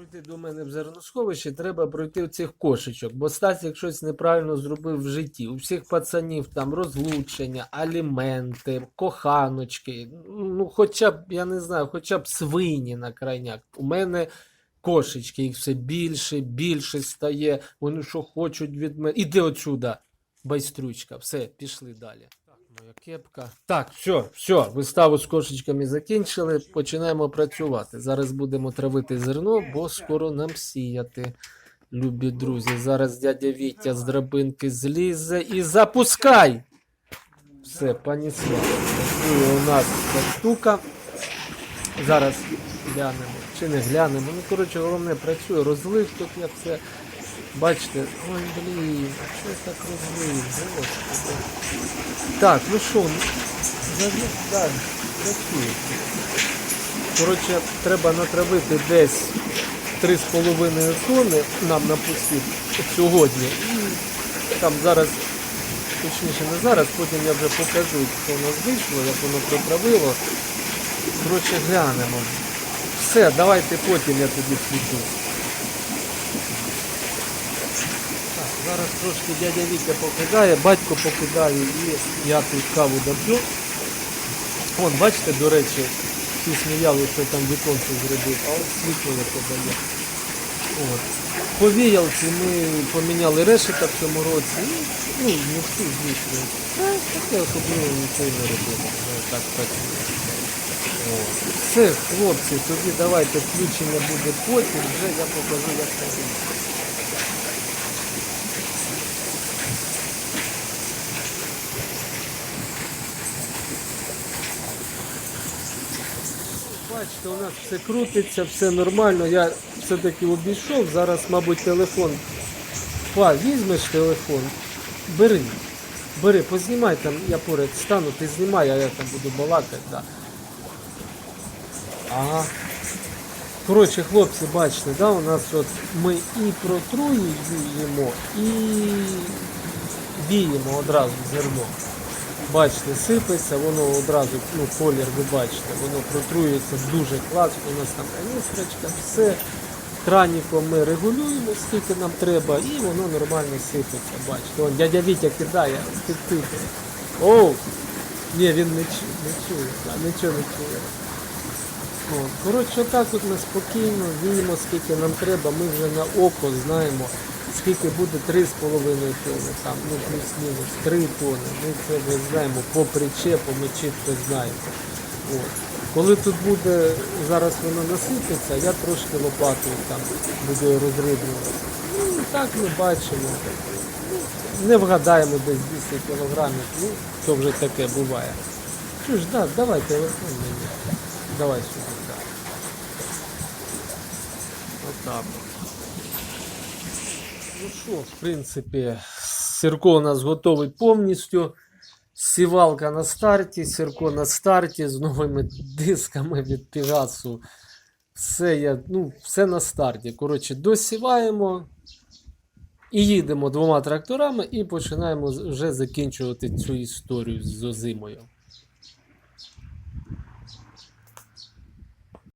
пройти до мене в зерносховище, треба пройти в цих кошечок. Бо Стасік щось неправильно зробив в житті. У всіх пацанів там розлучення, аліменти, коханочки. Ну, хоча б, я не знаю, хоча б свині на крайняк. У мене кошечки, їх все більше, більше стає. Вони що хочуть від мене. Іди отсюда, байстрючка. Все, пішли далі. Моя кепка. Так, все, все, виставу з кошечками закінчили. Починаємо працювати. Зараз будемо травити зерно, бо скоро нам сіяти. Любі друзі, зараз дядя Вітя з драбинки злізе і запускай! Все, понесло. Працює у нас ця штука. Зараз глянемо. Чи не глянемо. Ну, коротше, головне працює. Розлив тут я все. Бачите, ой, блін, а що я так розлив? Господи. Так, ну що, завів далі. Працює. Коротше, треба натравити десь 3,5 тонни нам на посів сьогодні. Там зараз, точніше не зараз, потім я вже покажу, що у нас вийшло, як воно притравило. Коротше, глянемо. Все, давайте потім я тоді включу. Зараз трошки дядя Вітя покидає, батько покидає і я тут каву доп'ю. Вон, бачите, до речі, всі сміяли, що там віконце зробив, а от світло подає. От. По віялці ми поміняли решета в цьому році. Ну, не всі, звісно. Таке особливо нічого не робили. Вже Так працює. Все, хлопці, тоді давайте включення буде потім, вже я покажу, як це робити. Бачите, у нас все крутиться, все нормально. Я все-таки обійшов. Зараз, мабуть, телефон. Па, візьмеш телефон, бери. Бери, познімай там, я поряд стану, ти знімай, а я там буду балакати. Да. Ага. Коротше, хлопці, бачите, да, у нас от ми і протруюємо, і віємо одразу зерно. Бачите, сипеться, воно одразу, ну, колір ви бачите, воно протрується дуже класно, у нас там каністрочка, все. Краніком ми регулюємо, скільки нам треба, і воно нормально сипеться. Бачите, Вон дядя Вітя кидає, тик-тик. Оу! Ні, він не, чує, не чує, нічого не чує. От. Коротше, отак от ми спокійно віємо, скільки нам треба, ми вже на око знаємо, скільки буде 3,5 тонни, там, ну плюс-мінус 3 тонни. Ми це вже знаємо по причепу, ми чітко знаємо. От. Коли тут буде, зараз воно насипеться, я трошки лопатою там буду розрибнювати. Ну, так ми бачимо. Ну, Не вгадаємо десь 200 кілограмів, ну, то вже таке буває. Що ж, да, давай телефон мені. Давай сюди, так. Отак. Ну що, в принципі, Сірко у нас готовий повністю. Сівалка на старті, Сірко на старті з новими дисками від Пігасу. Все, я, ну, все на старті. Коротше, досіваємо і їдемо двома тракторами і починаємо вже закінчувати цю історію з озимою.